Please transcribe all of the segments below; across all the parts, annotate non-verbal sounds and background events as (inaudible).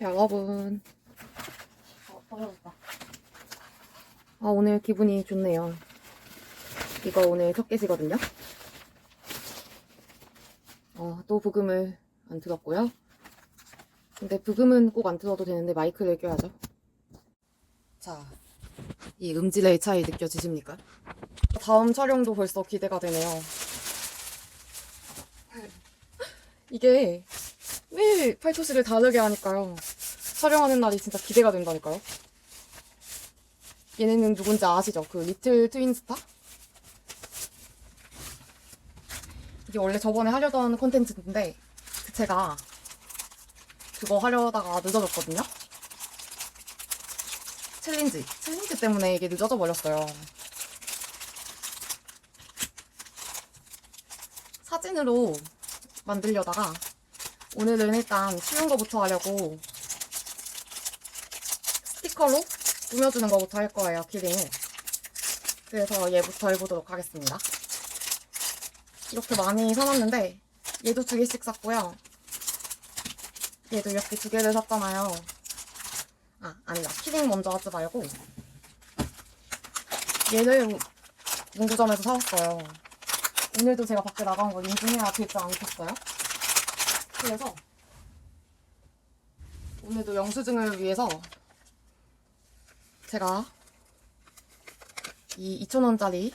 여러분, 어. 아, 오늘 기분이 좋네요. 이거 오늘 첫 개시거든요. 어, 또 부금을 안 틀었고요. 근데 부금은 꼭안 틀어도 되는데 마이크를 껴야죠. 자, 이 음질의 차이 느껴지십니까? 다음 촬영도 벌써 기대가 되네요. 이게 매일 팔토시를 다르게 하니까요. 촬영하는 날이 진짜 기대가 된다니까요. 얘네는 누군지 아시죠? 그 리틀 트윈스타? 이게 원래 저번에 하려던 콘텐츠인데 그 제가 그거 하려다가 늦어졌거든요? 챌린지. 챌린지 때문에 이게 늦어져 버렸어요. 사진으로 만들려다가 오늘은 일단 쉬운 거부터 하려고 스티커로 꾸며주는 거부터 할 거예요, 키링을. 그래서 얘부터 해보도록 하겠습니다. 이렇게 많이 사놨는데 얘도 두 개씩 샀고요. 얘도 이렇게 두 개를 샀잖아요. 아, 아니다. 키링 먼저 하지 말고 얘를 문구점에서 사왔어요. 오늘도 제가 밖에 나간 걸 인증해야 되지 않겠어요? 그래서 오늘도 영수증을 위해서 제가 이 2,000원짜리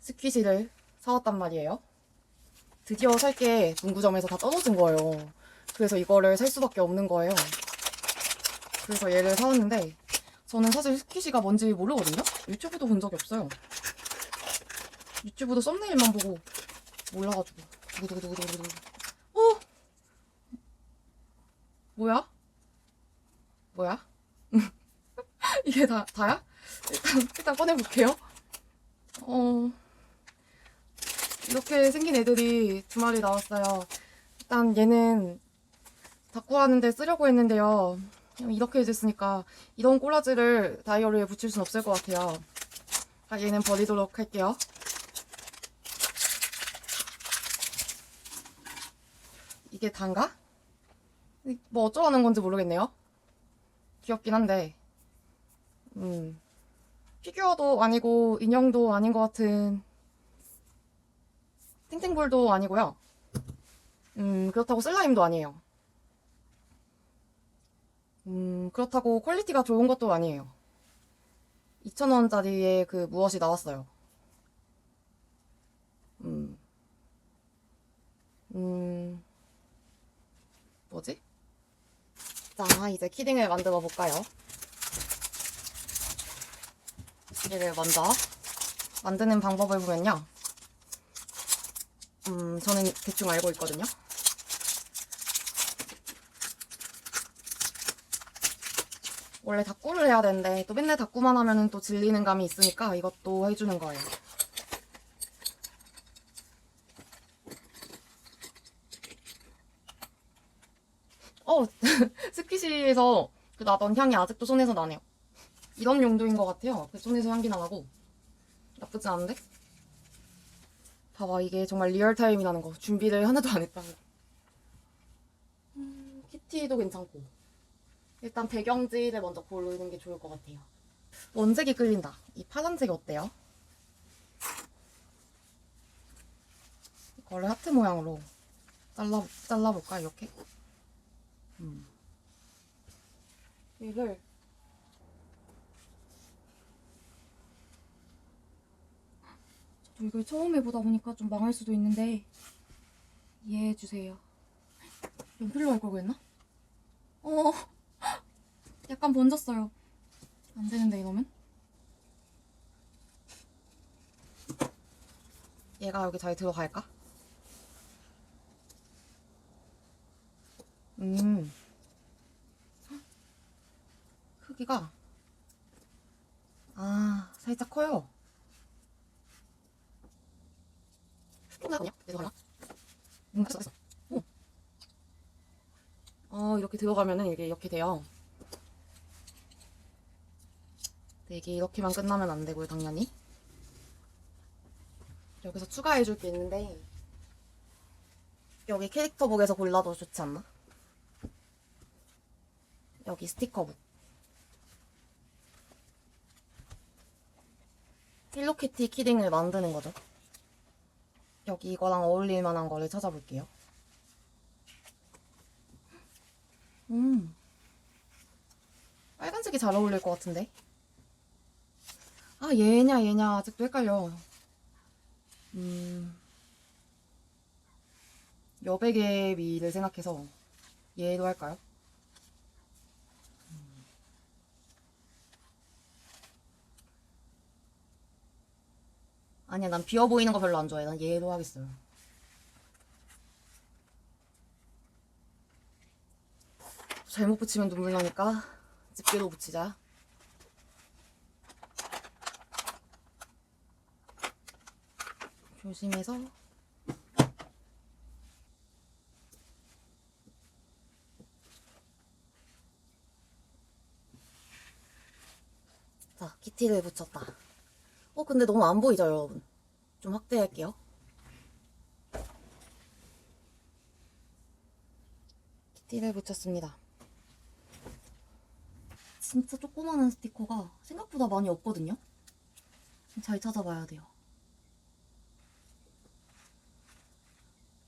스퀴시를 사왔단 말이에요. 드디어 살 게 문구점에서 다 떨어진 거예요. 그래서 이거를 살 수밖에 없는 거예요. 그래서 얘를 사왔는데 저는 사실 스퀴시가 뭔지 모르거든요? 유튜브도 본 적이 없어요. 유튜브도 썸네일만 보고 몰라가지고 두구두구두구두구 어? 뭐야? 뭐야? (laughs) 이게 다, 다야? 일단, 일단 꺼내볼게요. 어, 이렇게 생긴 애들이 두 마리 나왔어요. 일단 얘는 다꾸하는데 쓰려고 했는데요. 이렇게 됐으니까 이런 꼬라지를 다이어리에 붙일 순 없을 것 같아요. 아, 얘는 버리도록 할게요. 이게 단가? 뭐 어쩌라는 건지 모르겠네요. 귀엽긴 한데, 음, 피규어도 아니고 인형도 아닌 것 같은 탱탱볼도 아니고요. 음, 그렇다고 슬라임도 아니에요. 음, 그렇다고 퀄리티가 좋은 것도 아니에요. 2,000원짜리에 그 무엇이 나왔어요. 음, 음, 뭐지? 자, 이제 키링을 만들어 볼까요? 얘를 먼저 만드는 방법을 보면요. 음, 저는 대충 알고 있거든요. 원래 닭구를 해야 되는데 또 맨날 닭구만 하면은 또 질리는 감이 있으니까 이것도 해주는 거예요. 어, (laughs) 스키시에서 그 나던 향이 아직도 손에서 나네요. 이런 용도인 것 같아요. 그 손에서 향기 나고 나쁘지 않은데? 봐봐 이게 정말 리얼타임이 나는 거 준비를 하나도 안 했다는 거 음, 키티도 괜찮고 일단 배경지를 먼저 고르는 게 좋을 것 같아요 원색이 끌린다 이 파란색이 어때요? 이거를 하트 모양으로 잘라, 잘라볼까 이렇게? 음. 얘를 저도 이걸 처음 해보다 보니까 좀 망할 수도 있는데 이해해주세요. 연필로 할 걸 그랬나? 어, (laughs) 약간 번졌어요. 안 되는데 이러면? 얘가 여기 잘 들어갈까? 음. 크기가 아 살짝 커요. 음, 됐어, 됐어. 오. 어, 이렇게 들어가면은 이게 이렇게 돼요. 근데 이게 이렇게만 끝나면 안 되고요, 당연히. 여기서 추가해줄 게 있는데, 여기 캐릭터북에서 골라도 좋지 않나? 여기 스티커북. 힐로키티 키링을 만드는 거죠. 여기 이거랑 어울릴 만한 거를 찾아볼게요. 음. 빨간색이 잘 어울릴 것 같은데? 아, 얘냐, 얘냐. 아직도 헷갈려. 음. 여백의 미를 생각해서 얘도 할까요? 아니야, 난 비어 보이는 거 별로 안 좋아해. 난 얘로 하겠어요. 잘못 붙이면 눈물 나니까 집게로 붙이자. 조심해서 자, 키티를 붙였다. 어, 근데 너무 안 보이죠, 여러분? 좀 확대할게요. 키티를 붙였습니다. 진짜 조그마한 스티커가 생각보다 많이 없거든요? 잘 찾아봐야 돼요.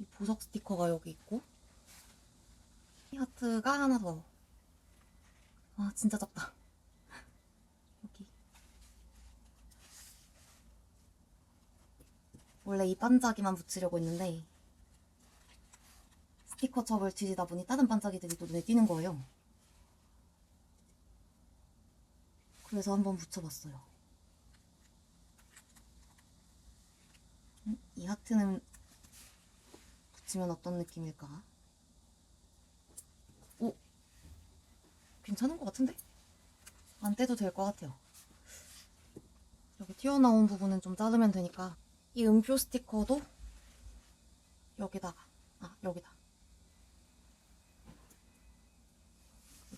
이 보석 스티커가 여기 있고, 이 하트가 하나 더. 아, 진짜 작다. 여기. 원래 이 반짝이만 붙이려고 했는데 스티커 첩을 뒤지다 보니 다른 반짝이들이 또 눈에 띄는 거예요. 그래서 한번 붙여봤어요. 음, 이 하트는 붙이면 어떤 느낌일까? 오! 괜찮은 것 같은데? 안 떼도 될 것 같아요. 여기 튀어나온 부분은 좀 자르면 되니까 이 음표 스티커도 여기다가 아 여기다.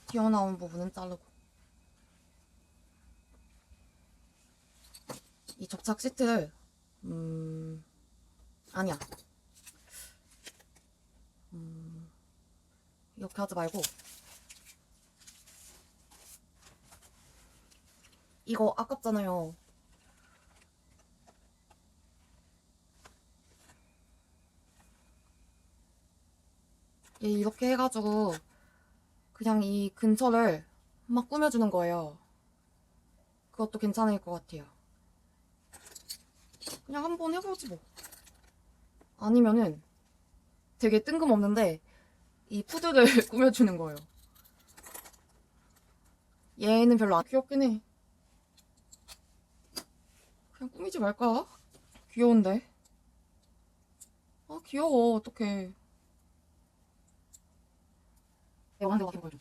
튀어나온 부분은 자르고. 이 접착 시트를 음 아니야. 음 이렇게 하지 말고. 이거 아깝잖아요 이렇게 해가지고 그냥 이 근처를 막 꾸며주는 거예요. 그것도 괜찮을 것 같아요. 그냥 한번 해보지 뭐. 아니면은 되게 뜬금없는데 이 푸드를 (laughs) 꾸며주는 거예요. 얘는 별로 안 귀엽긴 해. 그냥 꾸미지 말까? 귀여운데. 아 귀여워 어떡해. 좀.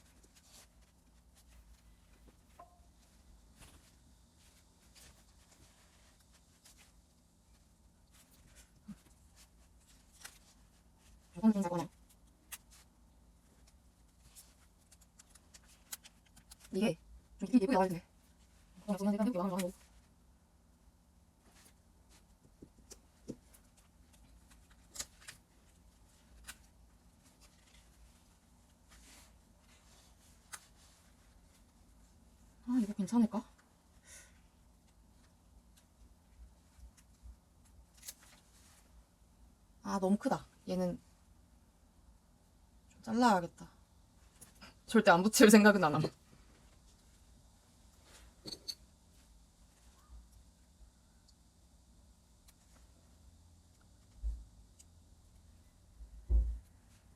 이건 진짜 거네. 이게 좀 예쁘게 나와야 돼. 그냥 그냥 그냥 아, 이거 괜찮을까? 아, 너무 크다. 얘는 좀 잘라야겠다. 절대 안 붙일 생각은 안 함.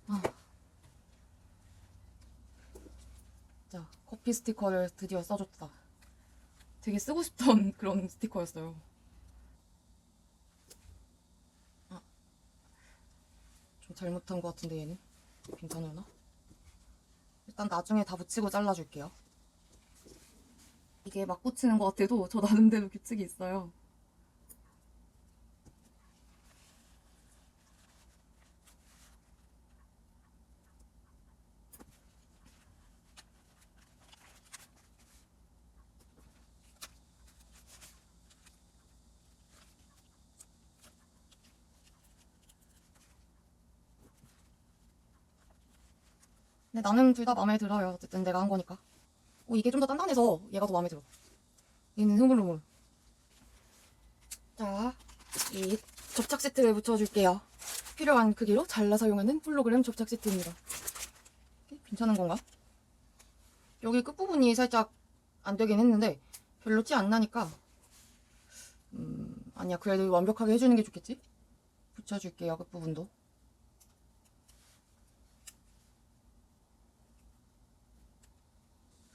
아. 자, 커피 스티커를 드디어 써줬다. 되게 쓰고 싶던 (laughs) 그런 스티커였어요. 아, 좀 잘못한 것 같은데 얘는 괜찮으나? 일단 나중에 다 붙이고 잘라줄게요. 이게 막 붙이는 것 같아도 저 나름대로 규칙이 있어요. 근데 나는 둘 다 마음에 들어요. 어쨌든 내가 한 거니까. 어, 이게 좀 더 단단해서 얘가 더 마음에 들어. 얘는 흐물흐물. 자, 이 접착 세트를 붙여줄게요. 필요한 크기로 잘라 사용하는 홀로그램 접착 세트입니다. 괜찮은 건가? 여기 끝부분이 살짝 안 되긴 했는데 별로 티 안 나니까 음, 아니야 그래도 완벽하게 해주는 게 좋겠지? 붙여줄게요 끝부분도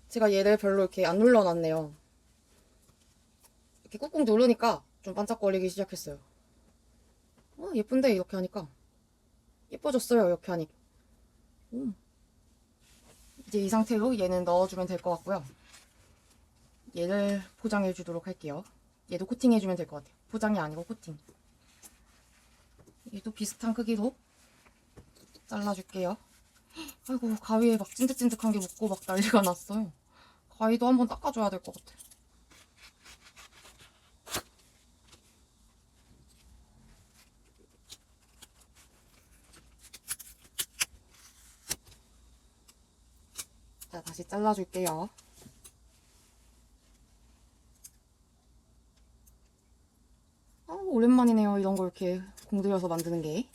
제가 얘를 별로 이렇게 안 눌러놨네요. 이렇게 꾹꾹 누르니까 좀 반짝거리기 시작했어요. 어 예쁜데? 이렇게 하니까. 예뻐졌어요 이렇게 하니까 음. 이제 이 상태로 얘는 넣어주면 될 것 같고요. 얘를 포장해 주도록 할게요. 얘도 코팅해 주면 될 것 같아요. 포장이 아니고 코팅. 얘도 비슷한 크기로 잘라줄게요 아이고 가위에 막 찐득찐득한 게 묻고 막 난리가 났어요 가위도 한번 닦아줘야 될 것 같아 자 다시 잘라줄게요 아, 오랜만이네요. 이런 거 이렇게 공들여서 만드는 게.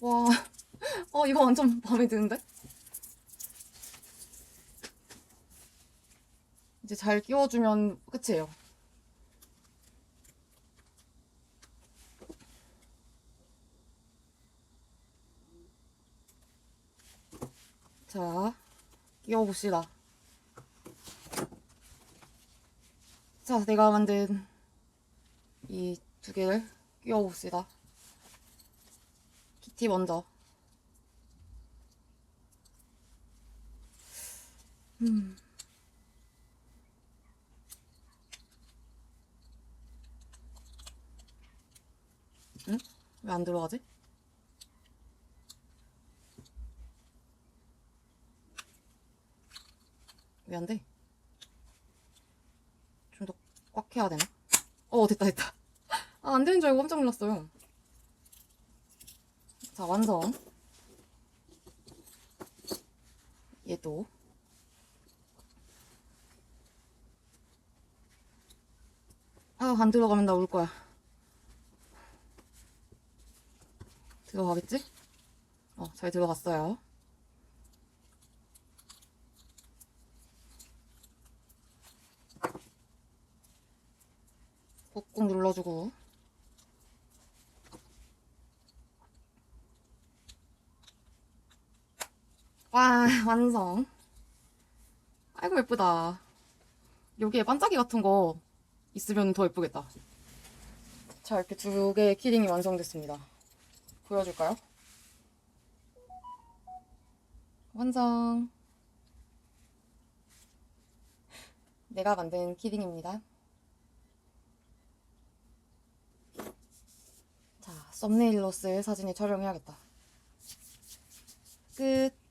와, 어, 이거 완전 마음에 드는데? 이제 잘 끼워주면 끝이에요. 자, 끼워봅시다. 자, 내가 만든 이 두 개를 끼워봅시다. 키티 먼저. 음. 응? 왜 안 들어가지? 왜 안 돼? 좀 더 꽉 해야 되나? 어, 됐다, 됐다. 아, 안 되는 줄 알고 깜짝 놀랐어요. 자, 완성. 얘도. 아, 안 들어가면 나 울 거야. 들어가겠지? 어, 잘 들어갔어요. 꾹꾹 눌러주고. 와, 완성. 아이고, 예쁘다. 여기에 반짝이 같은 거 있으면 더 예쁘겠다. 자, 이렇게 두 개의 키링이 완성됐습니다. 보여줄까요? 완성. 내가 만든 키링입니다. 자, 썸네일로 쓸 사진을 촬영해야겠다. 끝.